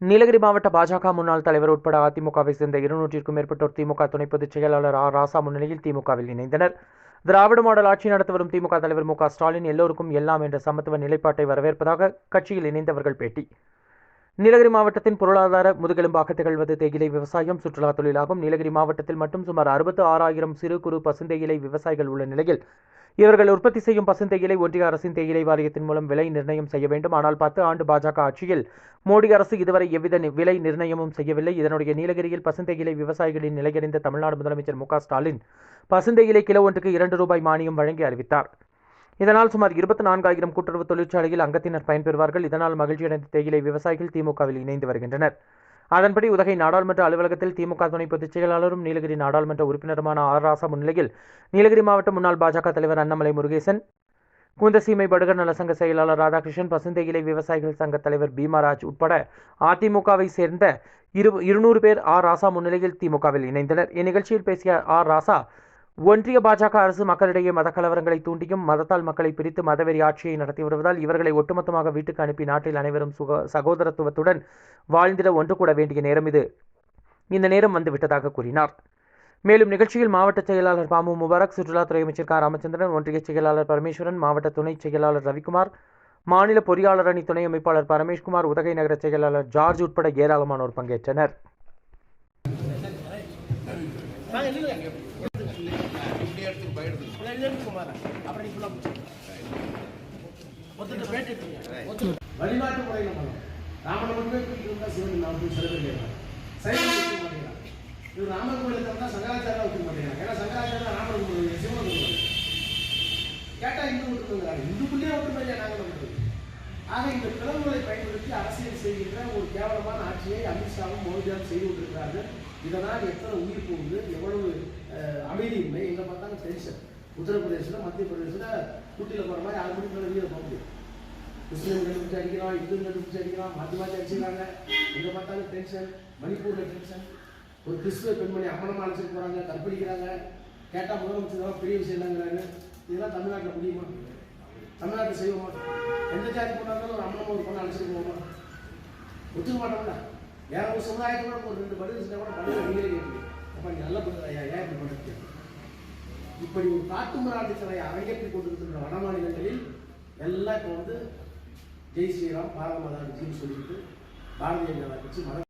நீலகிரி மாவட்ட பாஜக முன்னாள் தலைவர் உட்பட அதிமுகவை சேர்ந்த இருநூற்றிற்கும் மேற்பட்டோர் திமுக துணை பொதுச் செயலாளர் ஆர் ராசா முன்னிலையில் திமுகவில் இணைந்தனர். திராவிட மாடல் ஆட்சி நடத்தி வரும் திமுக தலைவர் மு ஸ்டாலின் எல்லோருக்கும் எல்லாம் என்ற சமத்துவ நிலைப்பாட்டை வரவேற்பதாக கட்சியில் இணைந்தவர்கள் பேட்டி. நீலகிரி மாவட்டத்தின் பொருளாதார முதுகெலும்பாக திகழ்வது தேயிலை விவசாயம் சுற்றுலா தொழிலாகும். நீலகிரி மாவட்டத்தில் மட்டும் சுமார் அறுபத்து ஆறாயிரம் சிறு குறு பசுந்தேயிலை விவசாயிகள் உள்ள நிலையில் இவர்கள் உற்பத்தி செய்யும் பசுந்தேயிலை ஒன்றிய அரசின் தேயிலை வாரியத்தின் மூலம் விலை நிர்ணயம் செய்ய வேண்டும். ஆனால் பத்து ஆண்டு பாஜக ஆட்சியில் மோடி அரசு இதுவரை எவ்வித விலை நிர்ணயமும் செய்யவில்லை. இதனுடைய நீலகிரியில் பசுந்தேயிலை விவசாயிகளின் நிலையறிந்த தமிழ்நாடு முதலமைச்சர் மு ஸ்டாலின் பசுந்தேயிலை கிலோ ஒன்றுக்கு இரண்டு ரூபாய் மானியம் வழங்கி அறிவித்தார். இதனால் சுமார் இருபத்தி நான்காயிரம் கூட்டுறவு தொழிற்சாலையில் அங்கத்தினர் பயன்பெறுவார்கள். இதனால் மகிழ்ச்சியடைந்த தேயிலை விவசாயிகள் திமுகவில் இணைந்து வருகின்றனர். அதன்படி உதகை நாடாளுமன்ற அலுவலகத்தில் திமுக துணை பொதுச் செயலாளரும் நீலகிரி நாடாளுமன்ற உறுப்பினருமான ஆர் ராசா முன்னிலையில் நீலகிரி மாவட்ட முன்னாள் பாஜக தலைவர் அண்ணாமலை முருகேசன் குந்தசீமை படுகர் நலசங்க செயலாளர் ராதாகிருஷ்ணன் பசுந்தேயிலை விவசாயிகள் சங்க தலைவர் பீமாராஜ் உட்பட அதிமுகவை சேர்ந்த இரு இருநூறு பேர் ஆர் ராசா முன்னிலையில் திமுகவில் இணைந்தனர். இந்நிகழ்ச்சியில் பேசிய ஆர் ராசா ஒன்றிய பாஜக அரசு மக்களிடையே மத கலவரங்களை தூண்டியும் மதத்தால் மக்களை பிரித்து மதவெறி ஆட்சியை நடத்தி வருவதால் இவர்களை ஒட்டுமொத்தமாக வீட்டுக்கு அனுப்பி நாட்டில் அனைவரும் சுக சகோதரத்துவத்துடன் வாழ்ந்திட ஒன்று கூட வேண்டிய நேரம் இது. இந்த நேரம் வந்துவிட்டதாக கூறினார். மேலும் நிகழ்ச்சியில் மாவட்ட செயலாளர் பாமு முபாரக் சுற்றுலாத்துறை அமைச்சர் க. ராமச்சந்திரன் ஒன்றிய செயலாளர் பரமேஸ்வரன் மாவட்ட துணை செயலாளர் ரவிக்குமார் மாநில பொறியாளர் அணி துணை அமைப்பாளர் பரமேஷ்குமார் உதகை நகர செயலாளர் ஜார்ஜ் உட்பட ஏராளமானோர் பங்கேற்றனர். வழிபாட்டு முறையில் பண்ணணும் ராமனை மட்டுமே கூட்டிட்டு வந்தா சிவன் நான் சில பேர் கேட்கலாம் சைவம் வைக்க மாட்டேங்கிறான் இவர் ராமர் கோயிலுக்கு வைக்க ஏன்னா சங்கராச்சாரம் ராமர் கோயில் சிவன் கோயில் கேட்டா இந்து விட்டுருங்கிறாங்க இந்துக்குள்ளேயே ஒற்றுமை நாங்கள் விட்டுருக்கோம் ஆக இந்த பிளவுகளை பயன்படுத்தி அரசியல் செய்கின்ற ஒரு கேவலமான ஆட்சியை அமித்ஷாவும் மோடியாவும் செய்து கொண்டிருக்கிறார்கள். இதனால் எத்தனை உயிர் போகுது எவ்வளவு கண்டிஷன் உத்தரப்பிரதேசத்தில் மத்திய பிரதேசத்தில் ஊட்டியில் போகிற மாதிரி ஆறு மணிக்கு மேலே வெளியில் போக முடியும் முஸ்லீம்கள் பிடிச்சி அடிக்கிறான் இந்துக்கள் பிடிச்சி அடிக்கிறான் மாற்றி மாற்றி அடிச்சுக்கிறாங்க. எங்கே பார்த்தாலும் டென்ஷன் மணிப்பூரில் டென்ஷன் ஒரு கிறிஸ்துவ பெண்மணி அம்மனமாக அழைச்சிட்டு போகிறாங்க கற்பழிக்கிறாங்க. கேட்டால் முதலமைச்சர் பெரிய விஷயம் இல்லைங்கிறாங்க இதெல்லாம் தமிழ்நாட்டில் முடியுமா? தமிழ்நாட்டில் செய்வோமா? எந்த ஜாதி பண்ணாலும் ஒரு அம்மனமாக ஒரு பொண்ணை அழைச்சிட்டு போவோமா? ஒத்துக்க மாட்டோம்ல. வேற ஒரு சமுதாயத்தோட ஒரு ரெண்டு பதில் செஞ்சால் கூட பதில் நீங்களே கேட்குது அப்போ நீ நல்ல பதில் ஏன் இப்படி பண்ணுறது இப்படி ஒரு காட்டு மிராண்டித்தனை அரங்கேற்றி கொண்டிருக்கின்ற வட மாநிலங்களில் எல்லாம் இப்போ வந்து ஜெய் ஸ்ரீராம் பாரத சொல்லிட்டு பாரதிய ஜனதா கட்சி மத